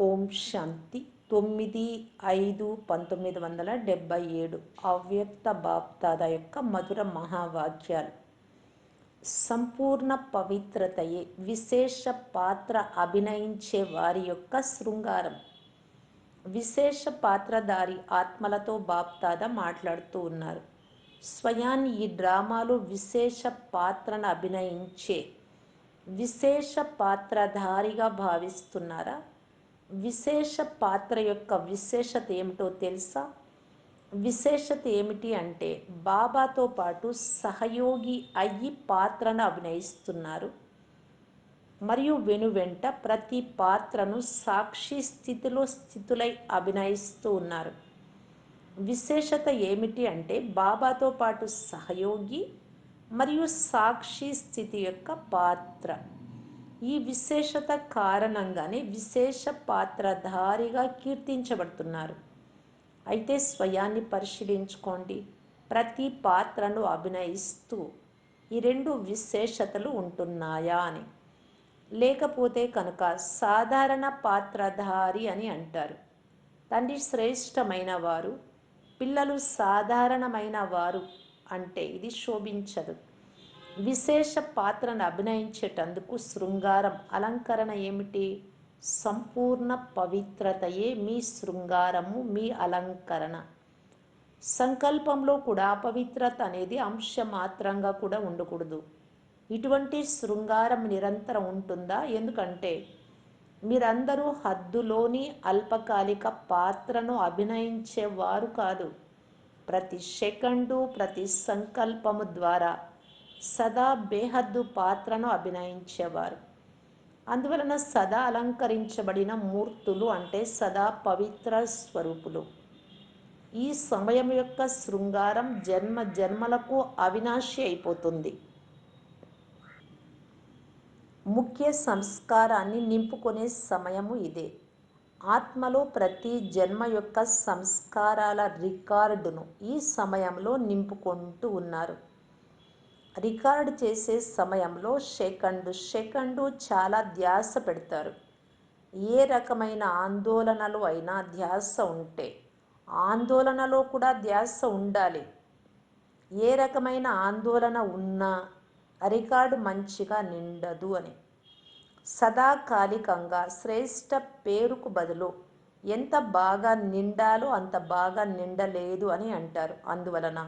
ఓం శాంతి తొమ్మిది ఐదు పంతొమ్మిది వందల డెబ్భై ఏడు అవ్యక్త బాప్దాద యొక్క మధుర మహావాక్యాలు. సంపూర్ణ పవిత్రతయే విశేష పాత్ర అభినయించే వారి యొక్క శృంగారం. విశేష పాత్రధారి ఆత్మలతో బాప్దాద మాట్లాడుతూ ఉన్నారు. స్వయాన్ని ఈ డ్రామాలు విశేష పాత్రను అభినయించే విశేష పాత్రధారిగా భావిస్తున్నారా? విశేష పాత్ర యొక్క విశేషత ఏమిటో తెలుసా? విశేషత ఏమిటి అంటే బాబాతో పాటు సహయోగి అయ్యి పాత్రను అభినయిస్తున్నారు. మరియు వెనువెంట ప్రతి పాత్రను సాక్షి స్థితిలో స్థితులై అభినయిస్తూ ఉన్నారు. విశేషత ఏమిటి అంటే బాబాతో పాటు సహయోగి మరియు సాక్షి స్థితి యొక్క పాత్ర. ఈ విశేషత కారణంగానే విశేష పాత్రధారిగా కీర్తించబడుతున్నారు. అయితే స్వయాన్ని పరిశీలించుకోండి. ప్రతి పాత్రను అభినయిస్తూ ఈ రెండు విశేషతలు ఉంటున్నాయా అని. లేకపోతే కనుక సాధారణ పాత్రధారి అని అంటారు. తండ్రి శ్రేష్టమైన వారు పిల్లలు సాధారణమైన వారు అంటే ఇది శోభించదు. విశేష పాత్రను అభినయించేటందుకు శృంగారం అలంకరణ ఏమిటి? సంపూర్ణ పవిత్రతయే మీ శృంగారము మీ అలంకరణ. సంకల్పంలో కూడా అపవిత్రత అనేది అంశమాత్రంగా కూడా ఉండకూడదు. ఇటువంటి శృంగారం నిరంతరం ఉంటుందా? ఎందుకంటే మీరందరూ హద్దులోని అల్పకాలిక పాత్రను అభినయించేవారు కాదు. ప్రతి సెకండు ప్రతి సంకల్పము ద్వారా సదా బేహద్దు పాత్రను అభినయించేవారు. అందువలన సదా అలంకరించబడిన మూర్తులు అంటే సదా పవిత్ర స్వరూపులు. ఈ సమయం యొక్క శృంగారం జన్మ జన్మలకు అవినాశి అయిపోతుంది. ముఖ్య సంస్కారాన్ని నింపుకునే సమయము ఇదే. ఆత్మలో ప్రతి జన్మ యొక్క సంస్కారాల రికార్డును ఈ సమయంలో నింపుకుంటూ ఉన్నారు. రికార్డ్ చేసే సమయంలో సెకండు సెకండు చాలా ధ్యాస పెడతారు. ఏ రకమైన ఆందోళనలు అయినా ధ్యాస ఉంటే ఆందోళనలో కూడా ధ్యాస ఉండాలి. ఏ రకమైన ఆందోళన ఉన్నా రికార్డు మంచిగా నిండదు అని. సదాకాలికంగా శ్రేష్ట పేరుకు బదులు ఎంత బాగా నిండాలో అంత బాగా నిండలేదు అని అంటారు. అందువలన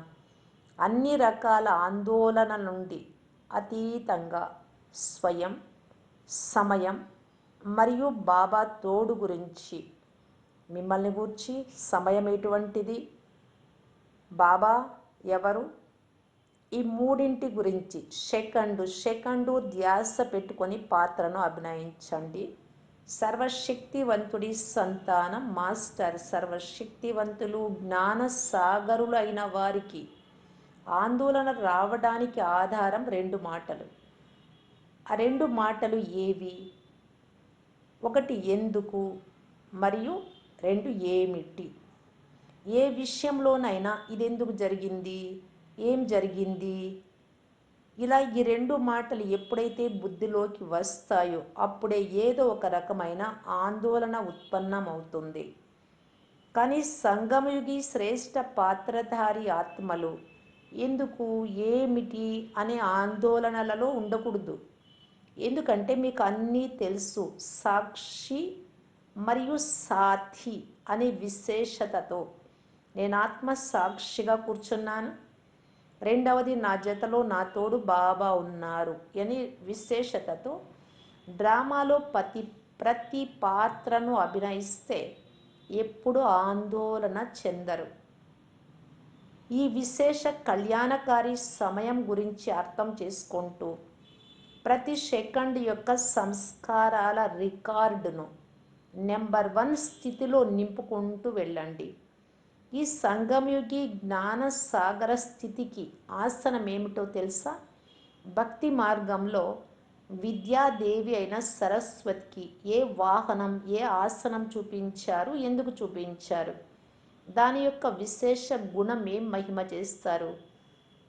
అన్ని రకాల ఆందోళన నుండి అతీతంగా స్వయం సమయం మరియు బాబా తోడు గురించి మిమ్మల్ని గూర్చి సమయం ఎటువంటిది? బాబా ఎవరు? ఈ మూడింటి గురించి సెకండు సెకండు ధ్యాస పెట్టుకొని పాత్రను అభినయించండి. సర్వశక్తివంతుడి సంతానం మాస్టర్ సర్వశక్తివంతులు జ్ఞాన సాగరులు అయిన వారికి ఆందోళన రావడానికి ఆధారం రెండు మాటలు. ఆ రెండు మాటలు ఏవి? ఒకటి ఎందుకు? మరియు రెండు ఏమిటి? ఏ విషయంలోనైనా ఇది ఎందుకు జరిగింది? ఏం జరిగింది? ఇలా ఈ రెండు మాటలు ఎప్పుడైతే బుద్ధిలోకి వస్తాయో అప్పుడే ఏదో ఒక రకమైన ఆందోళన ఉత్పన్నమవుతుంది. కానీ సంగమయుగి శ్రేష్ట పాత్రధారి ఆత్మలు ఎందుకు ఏమిటి అనే ఆందోళనలలో ఉండకూడదు. ఎందుకంటే మీకు అన్నీ తెలుసు. సాక్షి మరియు సాథి అనే విశేషతతో నేను ఆత్మ సాక్షిగా కూర్చున్నాను. రెండవది నా జతలో నా తోడు బాబా ఉన్నారు అని విశేషతతో డ్రామాలో ప్రతి ప్రతి పాత్రను అభినయిస్తే ఎప్పుడు ఆందోళన చెందరు. ఈ విశేష కళ్యాణకారి సమయం గురించి అర్థం చేసుకుంటూ ప్రతి సెకండ్ యొక్క సంస్కారాల రికార్డును నెంబర్ వన్ స్థితిలో నింపుకుంటూ వెళ్ళండి. ఈ సంగమయుగి జ్ఞాన సాగర స్థితికి ఆసనం ఏమిటో తెలుసా? భక్తి మార్గంలో విద్యాదేవి అయిన సరస్వతికి ఏ వాహనం ఏ ఆసనం చూపించారు? ఎందుకు చూపించారు? దాని యొక్క విశేష గుణం ఏం మహిమ చేస్తారు.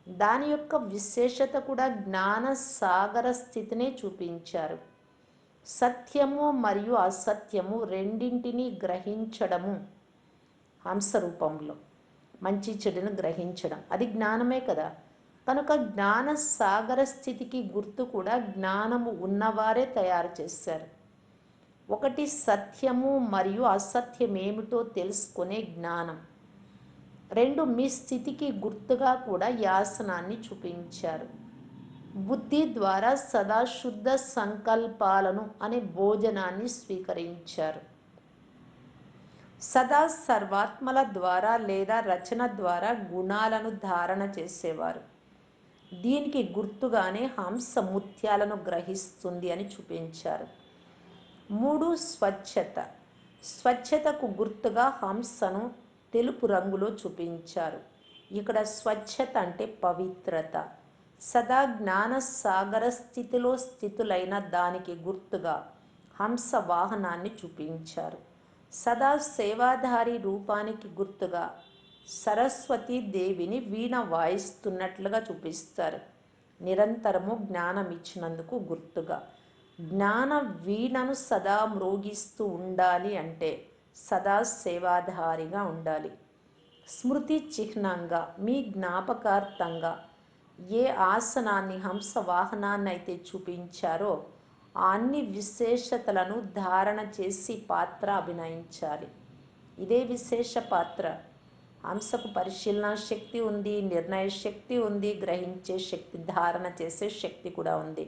దాని యొక్క విశేషత కూడా జ్ఞాన సాగర స్థితినే చూపించారు. సత్యము మరియు అసత్యము రెండింటినీ గ్రహించడము హంస రూపంలో మంచి చెడును గ్రహించడం. అది జ్ఞానమే కదా. కనుక జ్ఞాన సాగర స్థితికి గుర్తు కూడా జ్ఞానము ఉన్నవారే తయారు చేశారు. ఒకటి సత్యము మరియు అసత్యం ఏమిటో తెలుసుకునే జ్ఞానం. రెండు మీ స్థితికి గుర్తుగా కూడా యాసనాన్ని చూపించారు. బుద్ధి ద్వారా సదా శుద్ధ సంకల్పాలను అనే భోజనాన్ని స్వీకరించారు. సదా సర్వాత్మల ద్వారా లేదా రచన ద్వారా గుణాలను ధారణ చేసేవారు. దీనికి గుర్తుగానే హంస ముత్యాలను గ్రహిస్తుంది అని చూపించారు. మూడు స్వచ్ఛత. స్వచ్ఛతకు గుర్తుగా హంసను తెలుపు రంగులో చూపించారు. ఇక్కడ స్వచ్ఛత అంటే పవిత్రత. సదా జ్ఞాన సాగర స్థితిలో స్థితులైన దానికి గుర్తుగా హంస వాహనాన్ని చూపించారు. సదా సేవాధారి రూపానికి గుర్తుగా సరస్వతీ దేవిని వీణ వాయిస్తున్నట్లుగా చూపిస్తారు. నిరంతరము జ్ఞానం ఇచ్చినందుకు గుర్తుగా జ్ఞాన వీణను సదా మ్రోగిస్తూ ఉండాలి అంటే సదా సేవాధారిగా ఉండాలి. స్మృతి చిహ్నంగా మీ జ్ఞాపకార్థంగా ఏ ఆసనాన్ని హంస వాహనాన్ని అయితే చూపించారో అన్ని విశేషతలను ధారణ చేసి పాత్ర అభినయించాలి. ఇదే విశేష పాత్ర. హంసకు పరిశీలన శక్తి ఉంది నిర్ణయ శక్తి ఉంది గ్రహించే శక్తి ధారణ చేసే శక్తి కూడా ఉంది.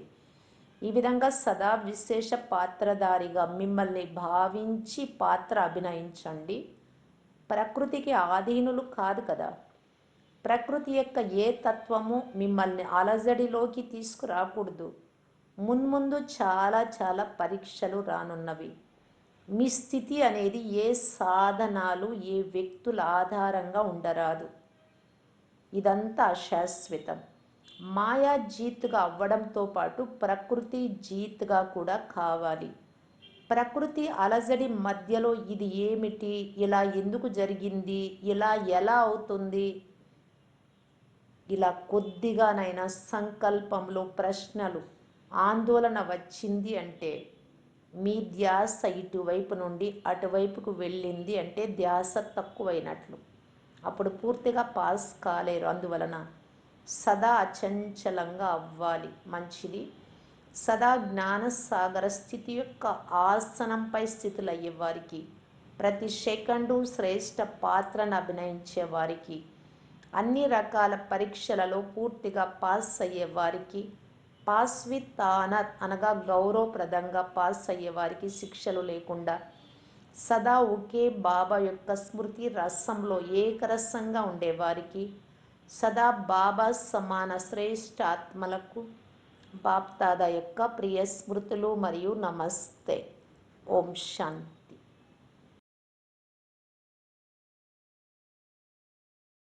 ఈ విధంగా సదా విశేష పాత్రధారిగా మిమ్మల్ని భావించి పాత్ర అభినయించండి. ప్రకృతికి ఆధీనులు కాదు కదా. ప్రకృతి యొక్క ఏ తత్వము మిమ్మల్ని అలజడిలోకి తీసుకురాకూడదు. మున్ముందు చాలా చాలా పరీక్షలు రానున్నవి. మీ స్థితి అనేది ఏ సాధనాలు ఏ వ్యక్తుల ఆధారంగా ఉండరాదు. ఇదంతా అశాశ్వతం మాయా జీత్గా అవ్వడంతో పాటు ప్రకృతి జీత్గా కూడా కావాలి. ప్రకృతి అలజడి మధ్యలో ఇది ఏమిటి? ఇలా ఎందుకు జరిగింది? ఇలా ఎలా అవుతుంది? ఇలా కొద్దిగానైనా సంకల్పంలో ప్రశ్నలు ఆందోళన వచ్చింది అంటే మీ ధ్యాస ఇటువైపు నుండి అటువైపుకు వెళ్ళింది అంటే ధ్యాస తక్కువైనట్లు. అప్పుడు పూర్తిగా పాస్ కాలేరు. అందువలన సదా అచంచలంగా అవ్వాలి. మంచిది. సదా జ్ఞానసాగర స్థితి యొక్క ఆసనంపై స్థితులయ్యే వారికి ప్రతి సెకండు శ్రేష్ట పాత్రను అభినయించే వారికి అన్ని రకాల పరీక్షలలో పూర్తిగా పాస్ అయ్యే వారికి పాస్ విత్ ఆనర్ అనగా గౌరవప్రదంగా పాస్ అయ్యే వారికి శిక్షలు లేకుండా సదా ఒకే బాబా యొక్క స్మృతి రసంలో ఏకరసంగా ఉండేవారికి సదా బాబా సమాన శ్రేష్టాత్మలకు బాప్తాద యొక్క ప్రియ స్మృతులు మరియు నమస్తే. ఓం శాంతి.